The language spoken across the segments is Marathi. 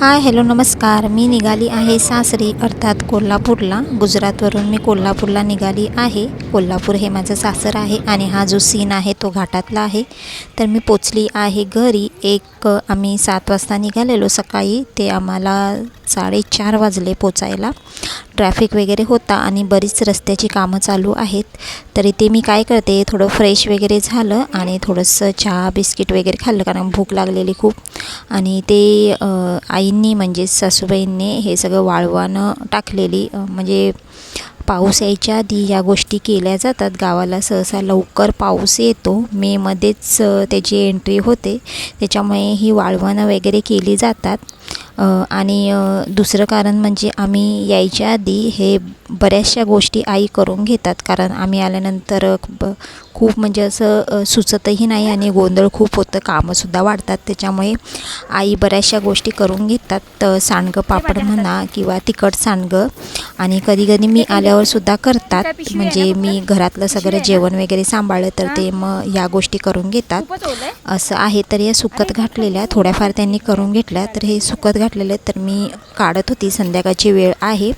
हाय हॅलो नमस्कार. मी निघाली आहे सासरी अर्थात कोल्हापूरला. गुजरातवरून मी कोल्हापूरला निघाली आहे. कोल्हापूर हे माझं सासर आहे आणि हा जो सीन आहे तो घाटातला आहे. तर मी पोचली आहे घरी. एक आम्ही सात वाजता निघालेलो सकाळी. ते आम्हाला साडेचार वाजले पोचायला. ट्रॅफिक वगैरे होता आणि बरीच रस्त्याची कामं चालू आहेत. तर इथे मी काय करते थोडं फ्रेश वगैरे झालं आणि थोडंसं चहा बिस्किट वगैरे खाल्लं कारण भूक लागलेली खूप. आणि ते आईंनी म्हणजे सासूबाईंनी हे सगळं वाळवानं टाकलेली म्हणजे पाऊस यायच्या आधी या गोष्टी केल्या जातात. गावाला सहसा लवकर पाऊस येतो. मेमध्येच त्याची एंट्री होते. त्याच्यामुळे ही वाळवणं वगैरे केली जातात. आणि दुसरं कारण म्हणजे आम्ही यायच्या आधी हे बऱ्याचशा गोष्टी आई करून घेतात. कारण आम्ही आल्यानंतर ब खूप म्हणजे असं सुचतही नाही आणि गोंधळ खूप होतं. कामंसुद्धा वाढतात. त्याच्यामुळे आई बऱ्याचशा गोष्टी करून घेतात. तर सांडगं पापड म्हणा किंवा तिखट सांडगं. आणि कधी कधी मी आल्यावरसुद्धा करतात. म्हणजे मी घरातलं सगळं जेवण वगैरे सांभाळलं तर ते मग या गोष्टी करून घेतात. असं आहे. तर या सुकत घातलेल्या थोड्याफार त्यांनी करून घेतल्या. तर हे सुकत घातलेले तर मी काढत होती. संध्याकाळची वेळ आहे.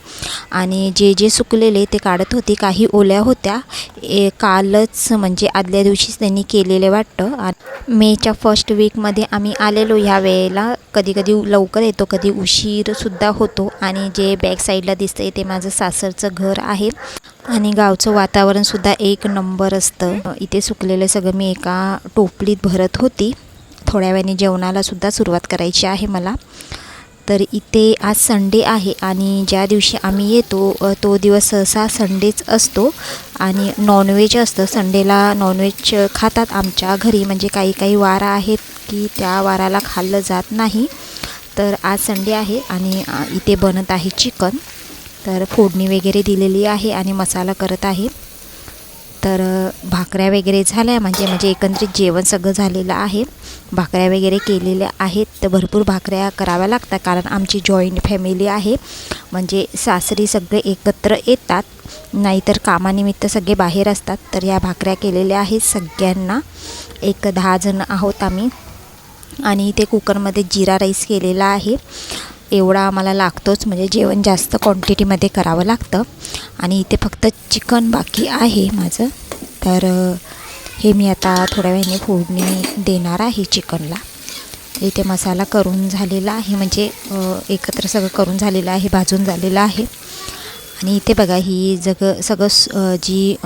आणि जे जे सुकलेले ते काढत होती. काही ओल्या होत्या. ए कालच म्हणजे आदल्या दिवशीच त्यांनी केलेले वाटतं. आणि मेच्या फर्स्ट वीकमध्ये आम्ही आलेलो ह्या वेळेला. कधी कधी लवकर येतो कधी उशीरसुद्धा होतो. आणि जे बॅक साईडला दिसतं ते माझं सासरचं घर आहे. आणि गावचं वातावरणसुद्धा एक नंबर असतं. इथे सुकलेलं सगळं मी एका टोपलीत भरत होती. थोड्या वेळाने जेवणालासुद्धा सुरुवात करायची आहे मला. तर इथे आज संडे आहे आणि ज्या दिवशी आम्ही येतो तो दिवस सहसा संडेच असतो. आणि नॉनव्हेज असतं. संडेला नॉनव्हेज खातात आमच्या घरी. म्हणजे काही काही वारा आहेत की त्या वाराला खाल्लं जात नाही. तर आज संडे आहे आणि इथे बनत आहे चिकन. तर फोडणी वगैरे दिलेली आहे आणि मसाला करत आहे. तर भाकऱ्या वगैरे झाल्या. म्हणजे म्हणजे एकंदरीत जेवण सगळं झालेलं आहे. भाकऱ्या वगैरे केलेल्या आहेत. तर भरपूर भाकऱ्या कराव्या लागतात. कारण आमची जॉईंट फॅमिली आहे. म्हणजे सासरी सगळे एकत्र येतात. नाहीतर कामानिमित्त सगळे बाहेर असतात. तर या भाकऱ्या केलेल्या आहेत सगळ्यांना. एक दहा जण आहोत आम्ही. आणि इथे कुकरमध्ये जिरा राईस केलेला आहे. एवढा आम्हाला लागतोच. म्हणजे जेवण जास्त क्वांटिटीमध्ये करावं लागतं. आणि इथे फक्त चिकन बाकी आहे माझं. तर हे मी आता थोड्या वेळाने फोडणी देणार आहे चिकनला. इथे मसाला करून झालेला आहे म्हणजे एकत्र सगळं करून झालेलं आहे भाजून झालेलं आहे. आणि इथे बघा ही जग सगळं जी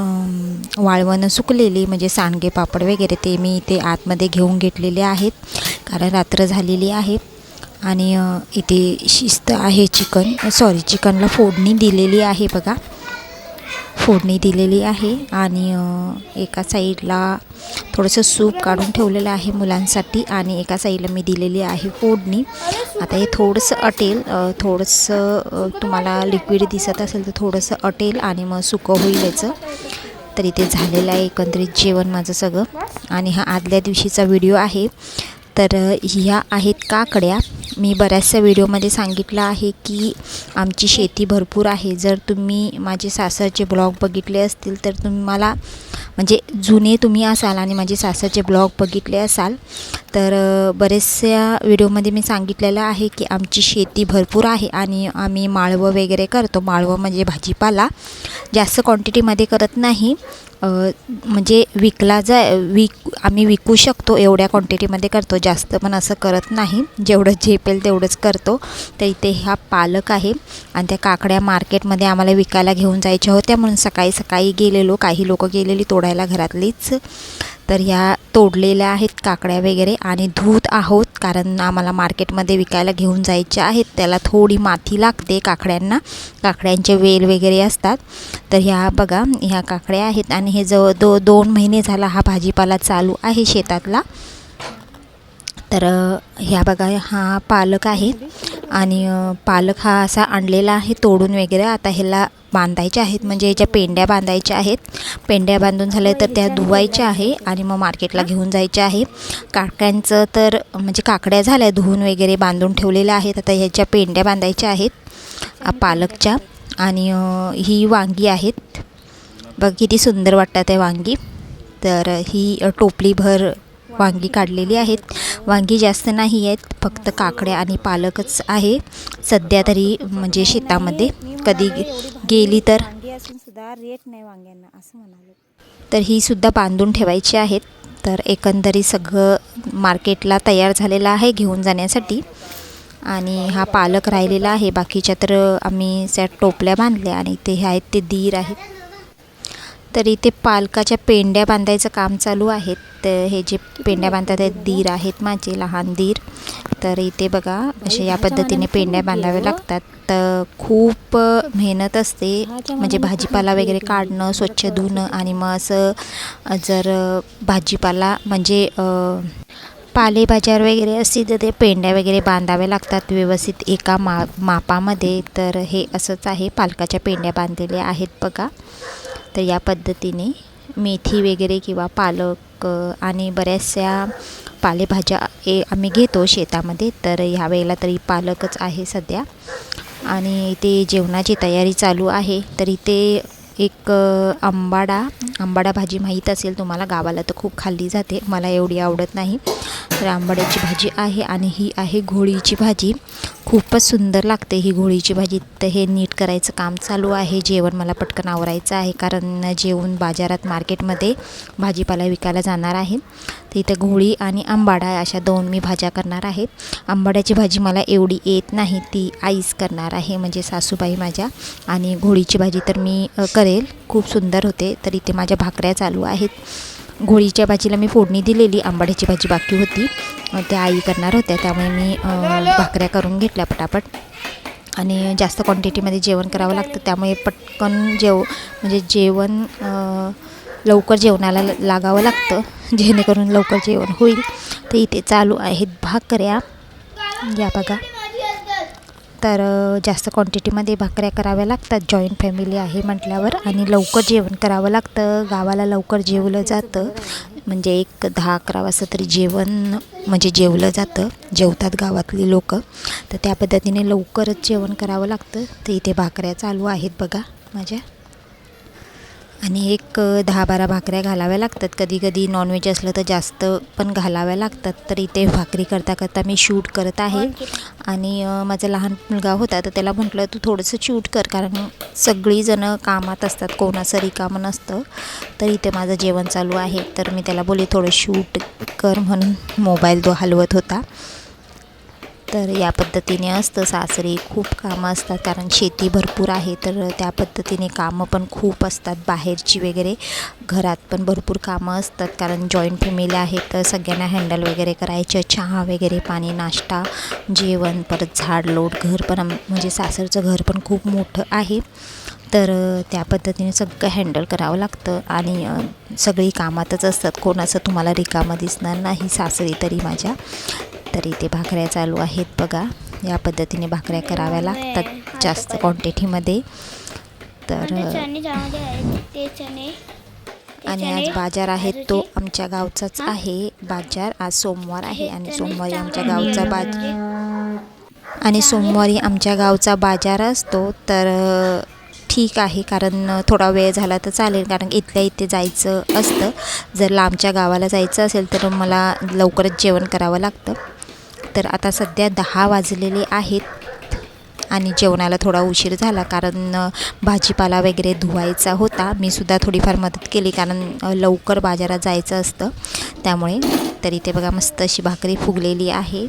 वाळवणं सुकलेली म्हणजे सांडगे पापड वगैरे ते मी इथे आतमध्ये घेऊन घेतलेले आहेत. कारण रात्र झालेली आहे. आणि इथे शिस्त आहे चिकन सॉरी चिकनला फोडणी दिलेली आहे बघा. फोडणी दिलेली आहे आणि एका साईडला थोडंसं सूप काढून ठेवलेलं आहे मुलांसाठी आणि एका साईडला मी दिलेली आहे फोडणी. आता हे थोडंसं अटेल थोडंसं तुम्हाला लिक्विड दिसत असेल तर थोडंसं अटेल आणि मग सुकं होईल याचं. तर इथे झालेलं आहे एकंदरीत जेवण माझं सगळं. आणि हा आदल्या दिवशीचा व्हिडिओ आहे. तर ह्या आहेत काकड्या. मी बऱ्याचशा व्हिडिओमध्ये सांगितलं आहे की आमची शेती भरपूर आहे. जर तुम्ही माझे सासरचे ब्लॉग बघितले असतील तर तुम्ही मला म्हणजे जुने तुम्ही असाल आणि माझे सासरचे ब्लॉग बघितले असाल तर बरेचशा व्हिडिओमध्ये मी सांगितलेलं आहे की आमची शेती भरपूर आहे आणि आम्ही माळवं वगैरे करतो. माळवं म्हणजे भाजीपाला. जास्त क्वांटिटीमध्ये करत नाही. म्हणजे विकला जा विक आम्ही विकू शकतो एवढ्या क्वांटिटीमध्ये करतो. जास्त पण असं करत नाही. जेवढं झेपेल तेवढंच करतो. तर इथे हा पालक आहे आणि त्या काकड्या मार्केटमध्ये आम्हाला विकायला घेऊन जायच्या होत्या म्हणून सकाळी सकाळी गेलेलो. काही लोकं गेलेली तोडायला घरातलीच. तर ह्या तोडलेल्या आहेत काकड्या वगैरे आणि धूत आहोत कारण आम्हाला मार्केटमध्ये विकायला घेऊन जायचे आहेत. त्याला थोडी माती लागते काकड्यांना. काकड्यांचे वेल वगैरे असतात. तर ह्या बघा ह्या काकड्या आहेत आणि हे जवळ दो दोन महिने झाला हा भाजीपाला चालू आहे शेतातला. तर ह्या बघा हा पालक आहे. आणि पालक हा असा आणलेला आहे तोडून वगैरे. आता ह्याला बांधायच्या आहेत म्हणजे याच्या पेंड्या बांधायच्या आहेत. पेंड्या बांधून झाल्या तर त्या धुवायच्या आहे आणि मग मार्केटला घेऊन जायच्या आहे. काकड्यांचं तर म्हणजे काकड्या झाल्या धुवून वगैरे बांधून ठेवलेल्या आहेत. आता ह्याच्या पेंड्या बांधायच्या आहेत पालकच्या. आणि ही वांगी आहेत. बघ किती सुंदर वाटतात आहे वांगी. तर ही टोपलीभर वांगी काढलेली आहेत. वांगी जास्त नाही आहेत फक्त काकड्या आणि पालकच आहे. सध्या तरी म्हणजे शेतामध्ये कधी गेली तर? सुद्धा रेट नाही वांग्यांना असं म्हणाले. तर ही सुद्धा बांधून ठेवायची आहेत. तर एकंदरीत सगळं मार्केटला तयार झालेलं आहे घेऊन जाण्यासाठी. आणि हा पालक राहिलेला आहे. बाकीच्या तर आम्ही त्या टोपल्या बांधल्या आणि ते हे आहेत ते दीर आहेत. तर इथे पालकाच्या पेंड्या बांधायचं काम चालू आहेत. तर हे जे पेंड्या बांधतात आहेत दीर आहेत माझे लहान दीर. तर इथे बघा असे या पद्धतीने पेंड्या बांधाव्या लागतात. तर खूप मेहनत असते. म्हणजे भाजीपाला वगैरे काढणं स्वच्छ धुणं आणि मग असं जर भाजीपाला म्हणजे पालेभाज्यावर पालेभाज्या वगैरे असतील तर ते पेंड्या वगैरे बांधाव्या लागतात व्यवस्थित एका मा मापामध्ये. तर हे असंच आहे. पालकाच्या पेंड्या बांधलेल्या आहेत बघा. तर या पद्धतीने मेथी वगैरे किंवा पालक आणि बऱ्याचशा पालेभाज्या ए आम्ही घेतो शेतामध्ये. तर ह्या वेळेला तरी पालकच आहे सध्या. आणि इथे जेवणाची तयारी चालू आहे. तर इथे एक आंबाडा. आंबाडा भाजी माहीत असेल तुम्हाला गावाला तर खूप खाल्ली जाते. मला एवढी आवडत नाही. तर आंबाड्याची भाजी आहे आणि ही आहे घोळीची भाजी. खूपच सुंदर लागते ही घोळीची भाजी. तर हे नीट करायचं काम चालू आहे. जेवण मला पटकन आवरायचं आहे कारण जेवण बाजारात मार्केटमध्ये भाजीपाला विकायला जाणार आहे. तर इथं घोळी आणि आंबाडा अशा दोन मी भाज्या करणार आहे. आंबाड्याची भाजी मला एवढी येत नाही ती आईस करणार आहे म्हणजे सासूबाई माझ्या. आणि घोळीची भाजी तर मी करेल. खूप सुंदर होते. तर इथे माझ्या भाकऱ्या चालू आहेत. घोळीच्या भाजीला मी फोडणी दिलेली आंबाड्याची भाजी बाकी होती. त्या आई करणार होत्या त्यामुळे मी भाकऱ्या करून घेतल्या पटापट. आणि जास्त क्वांटिटीमध्ये जेवण करावं लागतं त्यामुळे पटकन जेव म्हणजे जेवण लवकर जेवणाला ल- लागावं लागतं जेणेकरून लवकर जेवण होईल. तर इथे चालू आहेत भाकऱ्या. या बघा. तर जास्त क्वांटिटीमध्ये भाकऱ्या कराव्या लागतात. जॉईंट फॅमिली आहे म्हटल्यावर आणि लवकर जेवण करावं लागतं. गावाला लवकर जेवलं जातं. म्हणजे एक दहा अकरा वाजता तरी जेवण म्हणजे जेवलं जातं. जेवतात गावातली लोक. तर त्या पद्धतीने लवकरच जेवण करावं लागतं. तर इथे भाकऱ्या चालू आहेत बघा माझ्या. आणि एक दहा बारा भाकऱ्या घालाव्या लागतात. कधी कधी नॉनव्हेज असलं तर जास्त पण घालाव्या लागतात. तर इथे भाकरी करता करता मी शूट करत आहे. आणि अ, माझा लहान मुलगा होता तर त्याला म्हटलं तू थोडंसं शूट कर कारण सगळीजणं कामात असतात. कोण असं रिकामं नसतं. तर इथे माझं जेवण चालू आहे. तर मी त्याला बोलले थोडं शूट कर म्हणून मोबाईल तो हलवत होता. तर या पद्धतीने असतं. सासरी खूप कामं असतात कारण शेती भरपूर आहे. तर त्या पद्धतीने कामं पण खूप असतात बाहेरची वगैरे. घरात पण भरपूर कामं असतात कारण जॉईंट फॅमिली आहे. तर सगळ्यांना हँडल वगैरे करायचं. चहा वगैरे पाणी नाश्ता जेवण परत झाड लोट घर पण आम- म्हणजे सासरचं घर पण खूप मोठं आहे. तर त्या पद्धतीने सगळं हँडल करावं लागतं आणि सगळी कामातच असतात. कोणाचं तुम्हाला रिकामं दिसणार नाही सासरी तरी माझ्या. तर इथे भाकऱ्या चालू आहेत बघा. या पद्धतीने भाकऱ्या कराव्या लागतात जास्त क्वांटिटीमध्ये तर आणि आज बाजार आहे तो. आमच्या गावचाच? आहे. बाजार आज सोमवार आहे आणि सोमवारी आमच्या गावचा. बाज आणि सोमवारी आमच्या गावचा बाजार असतो. तर ठीक आहे. कारण थोडा वेळ झाला तर चालेल. कारण इथल्या इथे जायचं असतं. जर लांबच्या गावाला जायचं असेल तर मला लवकरच जेवण करावं लागतं. तर आता सध्या दहा वाजलेले आहेत आणि जेवणाला थोडा उशीर झाला कारण भाजीपाला वगैरे धुवायचा होता. मी सुद्धा थोडीफार मदत केली कारण लवकर बाजारात जायचं असतं. त्यामुळे तर इथे बघा मस्त अशी भाकरी फुगलेली आहे.